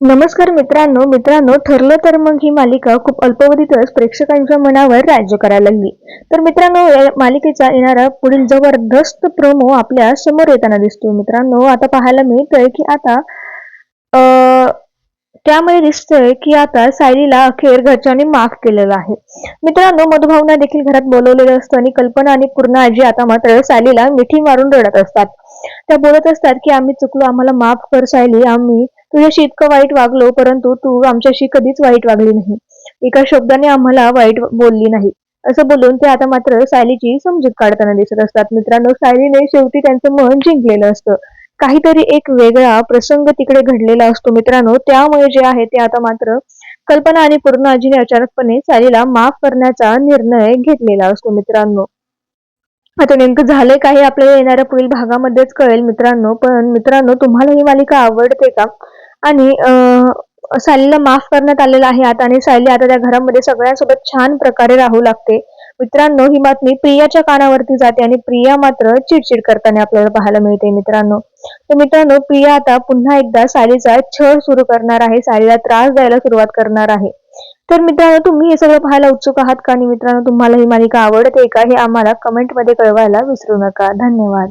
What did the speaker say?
नमस्कार मित्रांनो मित्रांनो ठरलं तर मग ही मालिका खूप अल्पावधीतच प्रेक्षकांच्या मनावर राज्य करायला लागली. तर मित्रांनो या मालिकेचा येणारा पुढील जबरदस्त प्रोमो आपल्यासमोर येताना दिसतो मित्रांनो आता पाहायला मिळतंय की आता त्यामुळे दिसतंय की आता सायलीला अखेर घरच्यांनी माफ केलेलं आहे. मित्रांनो मधुभावना देखील घरात बोलवलेलं असतं आणि कल्पना आणि पूर्ण आजी आता मात्र सायलीला मिठी मारून रडत असतात. त्या बोलत असतात की आम्ही चुकलो आम्हाला माफ कर सायली आम्ही तुझ्याशी इतकं वाईट वागलो परंतु तू आमच्याशी कधीच वाईट वागली नाही. एका शब्दाने आम्हाला वाईट बोलली नाही. असं बोलून ते आता मात्र सायलीची समजूत काढताना दिसत असतात. मित्रांनो सायलीने शेवटी त्यांचं मन जिंकलेलं असतं. काहीतरी एक वेगळा प्रसंग तिकडे घडलेला असतो मित्रांनो. त्यामुळे जे आहे ते आता मात्र कल्पना आणि पूर्ण आजीने अचानकपणे सायलीला माफ करण्याचा निर्णय घेतलेला असतो मित्रांनो. आता नेमकं झालंय काय हे आपल्याला येणाऱ्या पुढील भागामध्येच कळेल मित्रांनो. पण मित्रांनो तुम्हाला ही मालिका आवडते का? आणि अं, सायलीला माफ करण्यात आलेलं आहे आता आणि सायली आता त्या घरामध्ये सगळ्यांसोबत छान प्रकारे राहू लागते. मित्रांनो ही बातमी प्रियाच्या कानावरती जाते आणि प्रिया मात्र चिडचिड करताना आपल्याला पाहायला मिळते मित्रांनो. तर मित्रांनो प्रिया आता पुन्हा एकदा सायलीचा छळ सुरू करणार आहे सायलीला त्रास द्यायला सुरुवात करणार आहे. तर मित्रांनो तुम्ही हे सगळं पाहायला उत्सुक आहात का? आणि मित्रांनो तुम्हाला ही मालिका आवडते का? हे आम्हाला कमेंटमध्ये कळवायला विसरू नका. धन्यवाद.